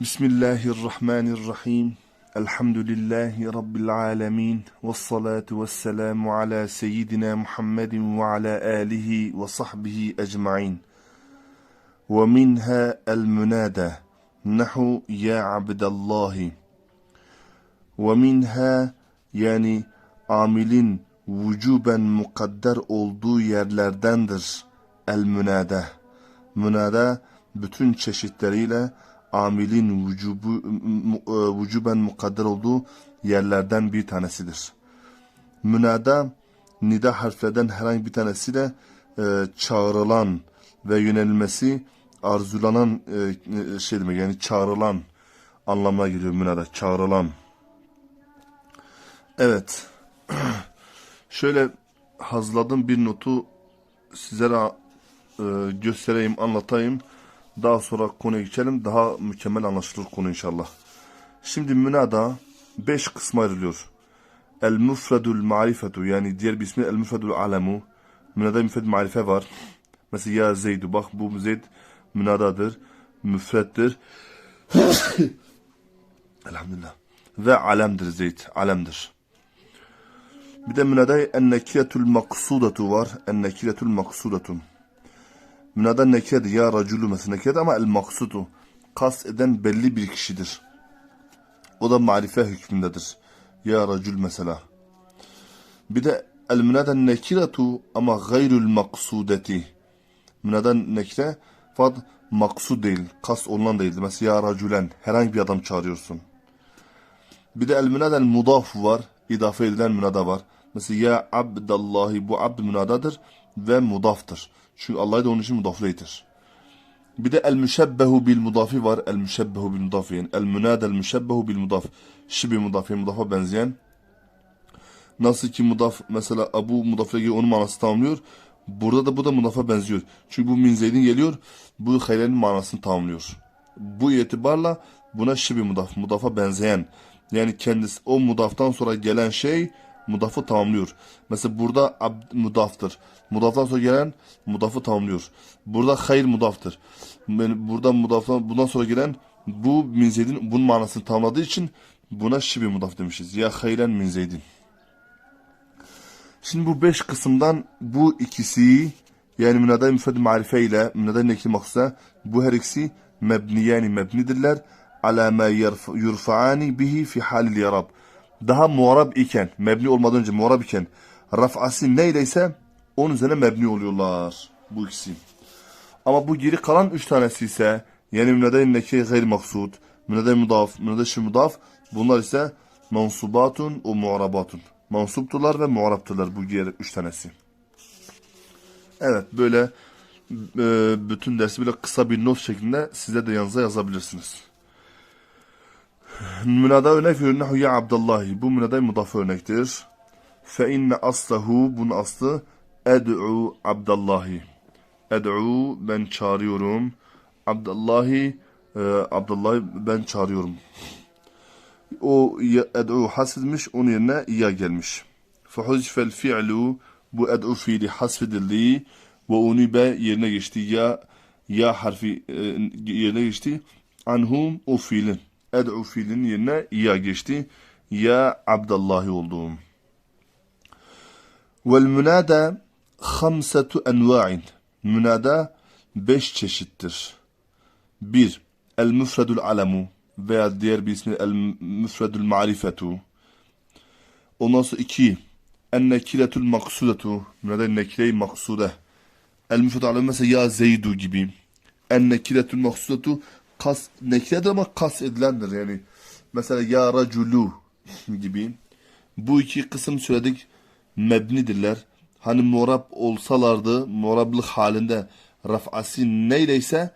Bismillahirrahmanirrahim. Elhamdülillahi Rabbil alemin. Ve salatu ve selamu ala seyyidina Muhammedin ve ala alihi ve sahbihi ecma'in. Ve minha el münada. Nahu ya abdallahi. Ve minha yani amilin vücuben mukadder olduğu yerlerdendir el münada. Münada bütün çeşitleriyle amilin vücubu, e, vücuben mukadder olduğu yerlerden bir tanesidir. Münada nida harflerden herhangi bir tanesiyle e, çağrılan ve yönelmesi arzulanan e, e, şey demek yani çağrılan anlamına geliyor münada çağrılan. Evet. Şöyle hazırladığım bir notu sizlere e, göstereyim, anlatayım. Daha sonra konuya geçelim. Daha mükemmel anlaşılır konu inşallah. Şimdi münada beş kısma ayrılıyor. El müfredül marifetu yani diğer bir ismi el müfredül alemu. Münada müfred marife var. Mesela ya Zeydu bak bu Zeyd münadadır. Müfrettir. Elhamdülillah. Ve alemdir Zeyd. Alemdir. Bir de münada ennekiretül maksudatu var. Ennekiretül maksudatu. Münada neked ya raculu mesela ama el maksudu kast eden belli bir kişidir. O da marife hükmündedir. Ya racul mesela. Bir de el münada nekiretu ama gayrül maksudeti. Münada nekire fakat maksud değil. Kast olunan değildir. Mesela ya raculen herhangi bir adam çağırıyorsun. Bir de el münadel mudaf var. İdafe edilen münada var. Mesela ya abdallahi bu abd münadadır ve mudaftır. Çünkü Allah'ı da onun için mudafleydir. Bir de el müşebbehu bil mudafi var. El müşebbehu bil mudafi yani el münadel müşebbehu bil mudaf. Şibi mudaf yani mudafa benzeyen. Nasıl ki mudaf mesela Abu mudafla ilgili onun manası tamamlıyor. Burada da bu da mudafa benziyor. Çünkü bu min zeydin geliyor. Bu haylenin manasını tamamlıyor. Bu itibarla buna şibi mudaf. Mudafa benzeyen. Yani kendisi o mudaftan sonra gelen şey mudafı tamamlıyor. Mesela burada abd mudaftır. Mudaftan sonra gelen mudafı tamamlıyor. Burada hayır mudaftır. Yani burada mudaftan bundan sonra gelen bu min zeydin bunun manasını tamamladığı için buna şibi mudaf demişiz. Ya hayren min zeydin. Şimdi bu beş kısımdan bu ikisi yani münada müfred marife ile münada nekli maksusa bu her ikisi mebni yani mebnidirler. Ala ma yurfa'ani bihi fi halil yarab. Daha muarab iken, mebni olmadan önce muarab iken raf'ası neyleyse onun üzerine mebni oluyorlar bu ikisi. Ama bu geri kalan üç tanesi ise yani münada neki gayr maksud, münada mudaf, münada şi mudaf bunlar ise mansubatun o muarabatun. Mansuptular ve muaraptılar bu diğer üç tanesi. Evet böyle e, bütün dersi böyle kısa bir not şeklinde size de yanınıza yazabilirsiniz. Münada örnek veriyor. Nehu ya Abdallahi. Bu münada mudaf örnektir. Fe inne aslahu. Bunun aslı ed'u Abdallahi. Ed'u ben çağırıyorum. Abdallahi e, Abdallahi ben çağırıyorum. O ed'u hasfedilmiş. Onun yerine ya gelmiş. Fehuzfel fi'lu. Bu ed'u fiili hasfedildi. Ve unibe yerine geçti. Ya ya harfi e, yerine geçti. Anhum o fiilin. Ed'u fiilinin yerine ya geçti. Ya Abdallahi olduğum. Vel münada hamsetu enva'in. Münada beş çeşittir. Bir, el müfredül alemu veya diğer bir ismi el müfredül marifetu. Ondan sonra iki, en nekiletül maksudetu. Münada nekile-i maksude. El müfredül alemu mesela ya Zeydu gibi. En nekiletül maksudetu kas, nekiledir ama kas edilendir yani. Mesela ya raculu gibi. Bu iki kısım söyledik mebnidirler. Hani morab olsalardı, morablık halinde raf'ası neyleyse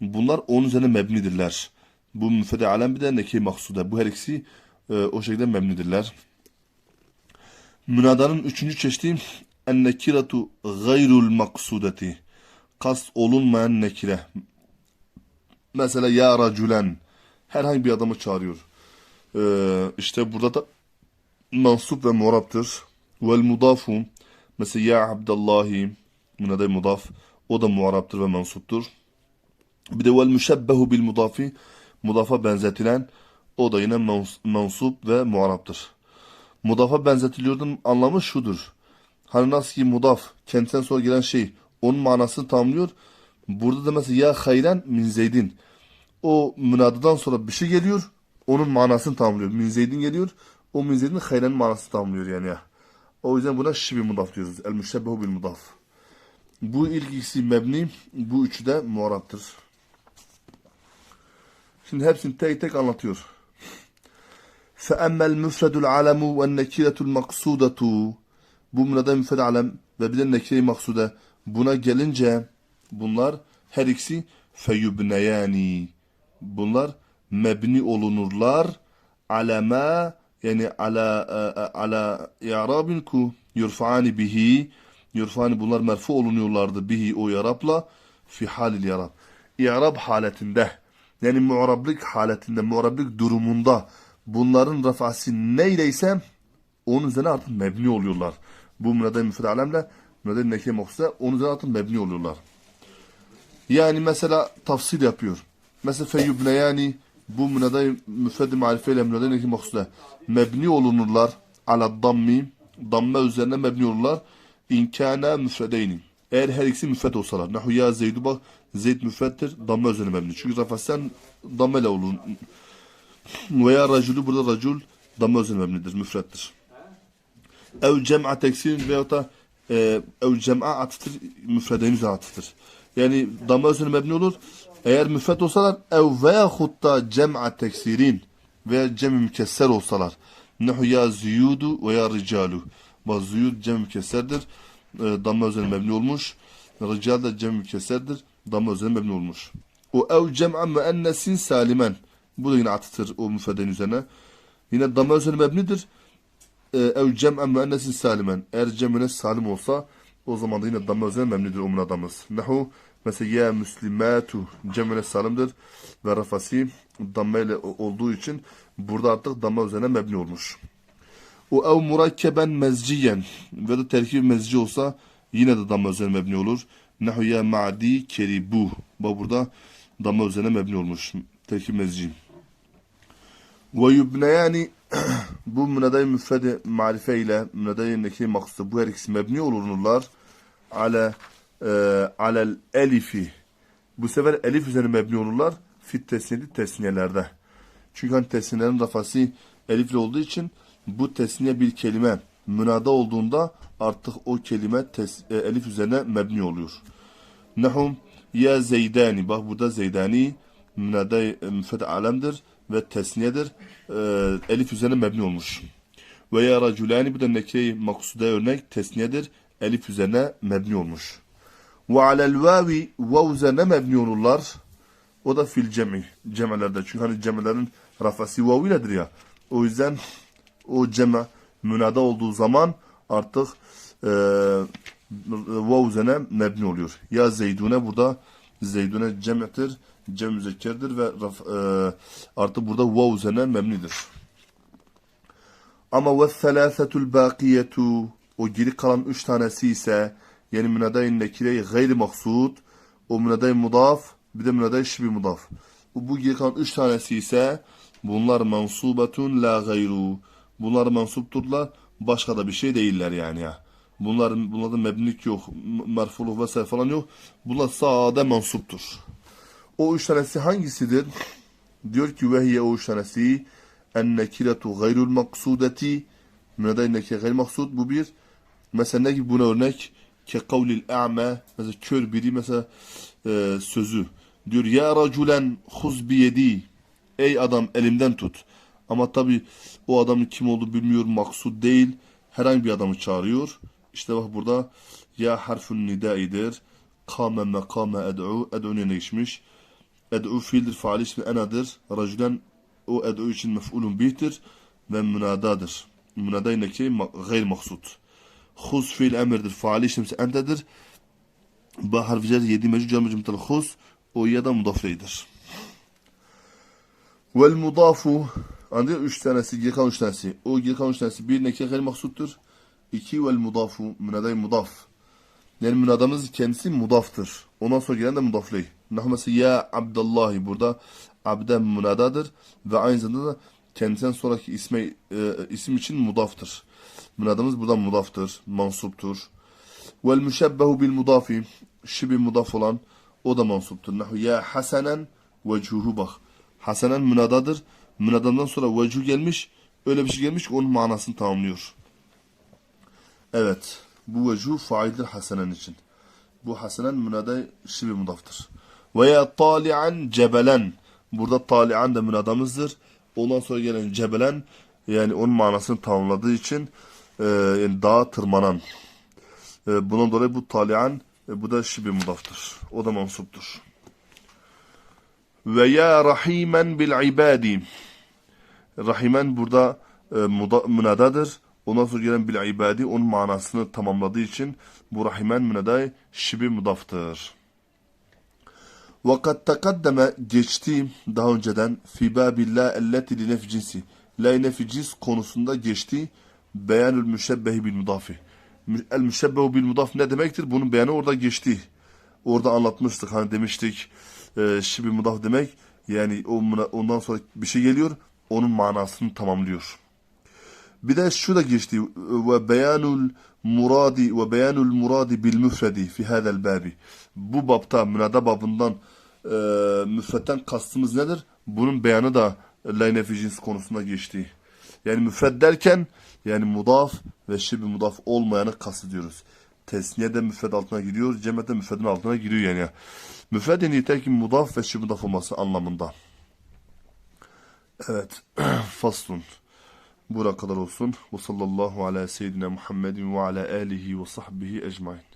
bunlar onun üzerine mebnidirler. Bu müfede alem bir de neki maksuda. Bu her ikisi e, o şekilde mebnidirler. Münadanın üçüncü çeşidi en nekiratu gayrul maksudeti. Kast olunmayan nekire. Mesela ya raculen herhangi bir adamı çağırıyor. Ee, işte burada da mansup ve muaraptır. Vel mudafu mesela ya Abdallahi buna da mudaf o da muaraptır ve mansuptur. Bir de vel müşebbehu bil mudafi mudafa benzetilen o da yine mensup ve muaraptır. Mudafa benzetiliyordun anlamı şudur. Hani nasıl ki mudaf kendisinden sonra gelen şey onun manasını tamamlıyor. Burada da mesela ya hayren min zeydin. O münadıdan sonra bir şey geliyor. Onun manasını tamamlıyor. Min zeydin geliyor. O min zeydin hayren manasını tamamlıyor yani ya. O yüzden buna şibi mudaf diyoruz. El müştebbehu bil mudaf. Bu ilk ikisi mebni. Bu üçü de muaraptır. Şimdi hepsini tek tek anlatıyor. فَأَمَّا الْمُفْرَدُ الْعَلَمُ وَالنَّكِرَةُ الْمَقْصُودَةُ Bu mürada müfred alem ve bir de nekire maksude. Buna gelince bunlar her ikisi feyubneyani. Bunlar mebni olunurlar. Alema yani ala e, e, ala i'rabin ku yurfani bihi yurfani bunlar merfu olunuyorlardı bihi o yarabla fi halil yarab. İ'rab haletinde yani mu'rablık haletinde mu'rablık durumunda bunların rafası neyleyse onun üzerine artık mebni oluyorlar. Bu münade müfred alemle münade mahsusa onun üzerine artık mebni oluyorlar. Yani mesela tafsil yapıyor. Mesela feyyubne yani bu münade müfred-i marifeyle münade nekre mahsusa mebni olunurlar ala dammi damme üzerine mebni olurlar. İnkâne müfredeyni. Eğer her ikisi müfred olsalar. Nahu ya Zeydu bak Zeyd müfreddir. Damme üzerine mebni. Çünkü rafasen dammele olur. Veya racülü burada racül damme üzerine mebnidir. Müfreddir. Ev cem'a teksir veyahut da e, ev cem'a atıftır. Müfredeyn üzerine atıftır. Yani damme üzerine mebni olur. Eğer müfred olsalar ev veyahut da cem'a teksirin veya cem-i mükesser olsalar. Nehu ya ziyudu veya ricalu. Bak ziyud cem-i mükesserdir. E, damme üzerine mebni olmuş. Rical da cem-i mükesserdir. Damme üzerine mebni olmuş. O ev cem'a müennesin salimen. Bu da yine atıftır o müfredeyn üzerine. Yine damme üzerine mebnidir. E, ev cem'en müennesin salimen. Eğer cem'ine salim olsa o zaman da yine damme üzerine memnidir o münadamız. Nehu mesela ya müslimatu cem'ine salimdir ve rafasi damme ile olduğu için burada artık damme üzerine mebni olmuş. O ev murakkeben mezciyen ve de terkib mezci olsa yine de damme üzerine mebni olur. Nehu ya ma'di keribu. Bak burada damme üzerine mebni olmuş. Terkib mezci. Ve yubneyani bu münadayı müfredi marife ile münadayı nekri maksudu bu her ikisi mebni olunurlar. Ale e, alel elifi. Bu sefer elif üzerine mebni olurlar. Fit tesniyeli tesniyelerde. Çünkü hani tesniyelerin rafası elifle olduğu için bu tesniye bir kelime münada olduğunda artık o kelime tes, e, elif üzerine mebni oluyor. Nehum ya zeydani. Bak burada zeydani münada müfred alemdir ve tesniyedir. Ee, elif üzerine mebni olmuş. Veya raculani bu da nekre maksuda örnek tesniyedir. Elif üzerine mebni olmuş. Ve alel vavi vav üzerine mebni olurlar. O da fil cemi. Cemelerde. Çünkü hani cemelerin rafası vav iledir ya. O yüzden o ceme münada olduğu zaman artık e, vav üzerine mebni oluyor. Ya zeydune burada zeydune cem'tir. Cem müzekkerdir ve e, artık burada vav üzerine mebnidir. Ama ve selâsetul bâkiyetu o geri kalan üç tanesi ise yani münadayın nekire gayri maksud o münadayın mudaf bir de münadayın şibi mudaf. Bu, geri kalan üç tanesi ise bunlar mansubetun la gayru. Bunlar mansupturlar başka da bir şey değiller yani ya. Bunların bunlarda mebnik yok, merfuluk vesaire falan yok. Bunlar sade mansuptur. O üç tanesi hangisidir? Diyor ki vehiye o üç tanesi en nekiretu gayrul maksudeti münadayın nekire gayr maksud bu bir. Mesela ne gibi buna örnek? Ke kavlil a'me mesela kör biri mesela e, sözü. Diyor ya raculen huz biyedi ey adam elimden tut. Ama tabi o adamın kim olduğu bilmiyor maksud değil. Herhangi bir adamı çağırıyor. İşte bak burada ya harfun nidaidir. Kame mekame ed'u. Ed'u önüne geçmiş. Ed'u fiildir, faal ismi enadır. Racülen o ed'u için mef'ulun bihtir ve münadadır. Münada yine ki gayr maksud. Huz fiil emirdir, faal işlemsi entedir. Ba harfi cer yedi mecud gelmeci mutal huz o ya da mudafleydir. Vel mudafu Anlıyor üç tanesi, geri kalan üç tanesi. O geri kalan üç tanesi bir nekre gayr maksuttur. İki vel mudafu, münaday mudaf. Yani münadamız kendisi mudaftır. Ondan sonra gelen de mudafley. Nahu mesela ya Abdullahi burada abden münadadır ve aynı zamanda da kendisinden sonraki isme, e, isim için mudaftır. Münadamız burada mudaftır, mansuptur. Vel müşebbehu bil mudafi şibi mudaf olan o da mansuptur. Nahu ya hasenen vecuhu bak. Hasenen münadadır. Münadadan sonra vecuh gelmiş. Öyle bir şey gelmiş ki onun manasını tamamlıyor. Evet. Bu vecuh faildir hasenen için. Bu hasenen münada şibi mudaftır. Veya tali'an cebelen. Burada tali'an da münadamızdır. Ondan sonra gelen cebelen yani onun manasını tamamladığı için e, yani dağa tırmanan. E, bundan dolayı bu tali'an e, bu da şibi mudaftır. O da mansuptur. Ve ya rahimen bil ibadi. Rahimen burada e, münadadır. Ondan sonra gelen bil ibadi onun manasını tamamladığı için bu rahimen münaday şibi mudaftır. Vakat takaddeme geçti daha önceden elleti li nef cinsi. La nefi cins konusunda geçti. Beyanül müşebbehi bil mudafi. El müşebbehu bil mudaf ne demektir? Bunun beyanı orada geçti. Orada anlatmıştık hani demiştik e, şibi mudaf demek yani ondan sonra bir şey geliyor onun manasını tamamlıyor. Bir de şu da geçti ve beyanul muradi ve beyanul muradi bil müfredi fi hadal babi. Bu babta münada babından e, müfretten kastımız nedir? Bunun beyanı da layne fi cins konusunda geçti. Yani müfred derken yani mudaf ve şibi mudaf olmayanı kastediyoruz. Tesniye de müfred altına giriyor, cemete müfredin altına giriyor yani. Müfred yani yeter ki mudaf ve şibi mudaf olması anlamında. Evet. Faslun. Buraya kadar olsun. Ve sallallahu ala seyyidina Muhammedin ve ala alihi ve sahbihi ecmain.